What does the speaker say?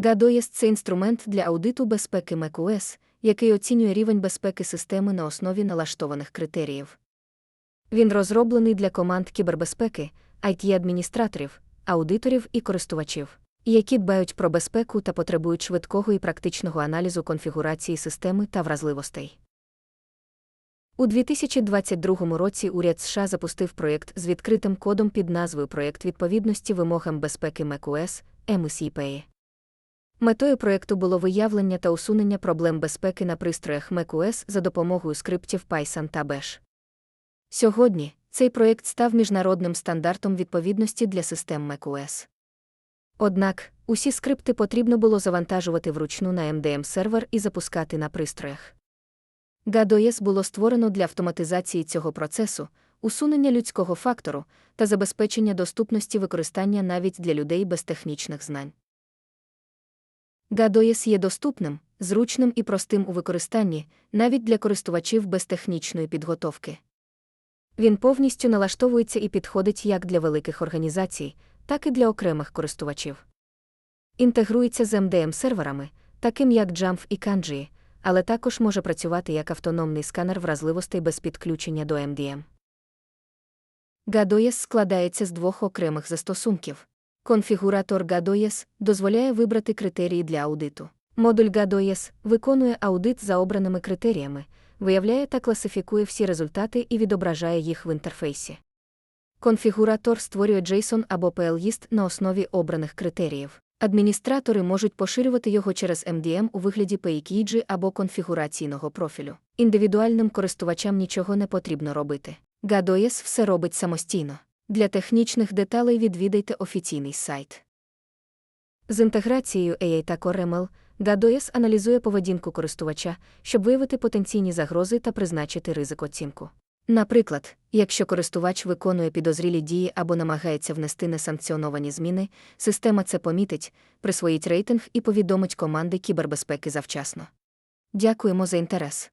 GADOS – це інструмент для аудиту безпеки macOS, який оцінює рівень безпеки системи на основі налаштованих критеріїв. Він розроблений для команд кібербезпеки, IT-адміністраторів, аудиторів і користувачів, які дбають про безпеку та потребують швидкого і практичного аналізу конфігурації системи та вразливостей. У 2022 році уряд США запустив проєкт з відкритим кодом під назвою Проєкт відповідності вимогам безпеки macOS MSIP. Метою проєкту було виявлення та усунення проблем безпеки на пристроях macOS за допомогою скриптів Python та Bash. Сьогодні цей проєкт став міжнародним стандартом відповідності для систем macOS. Однак, усі скрипти потрібно було завантажувати вручну на MDM сервер і запускати на пристроях. GADOS було створено для автоматизації цього процесу, усунення людського фактору та забезпечення доступності використання навіть для людей без технічних знань. GADOS є доступним, зручним і простим у використанні, навіть для користувачів без технічної підготовки. Він повністю налаштовується і підходить як для великих організацій, так і для окремих користувачів. Інтегрується з MDM-серверами, таким як Jamf і Kanji, але також може працювати як автономний сканер вразливостей без підключення до MDM. GADOS складається з двох окремих застосунків. Конфігуратор GADOS дозволяє вибрати критерії для аудиту. Модуль GADOS виконує аудит за обраними критеріями, виявляє та класифікує всі результати і відображає їх в інтерфейсі. Конфігуратор створює JSON або PL-ліст на основі обраних критеріїв. Адміністратори можуть поширювати його через MDM у вигляді пейкіджі або конфігураційного профілю. Індивідуальним користувачам нічого не потрібно робити. GADOS все робить самостійно. Для технічних деталей відвідайте офіційний сайт. З інтеграцією AI та CoreML GADOS аналізує поведінку користувача, щоб виявити потенційні загрози та призначити ризик оцінку. Наприклад, якщо користувач виконує підозрілі дії або намагається внести несанкціоновані зміни, система це помітить, присвоїть рейтинг і повідомить команди кібербезпеки завчасно. Дякуємо за інтерес.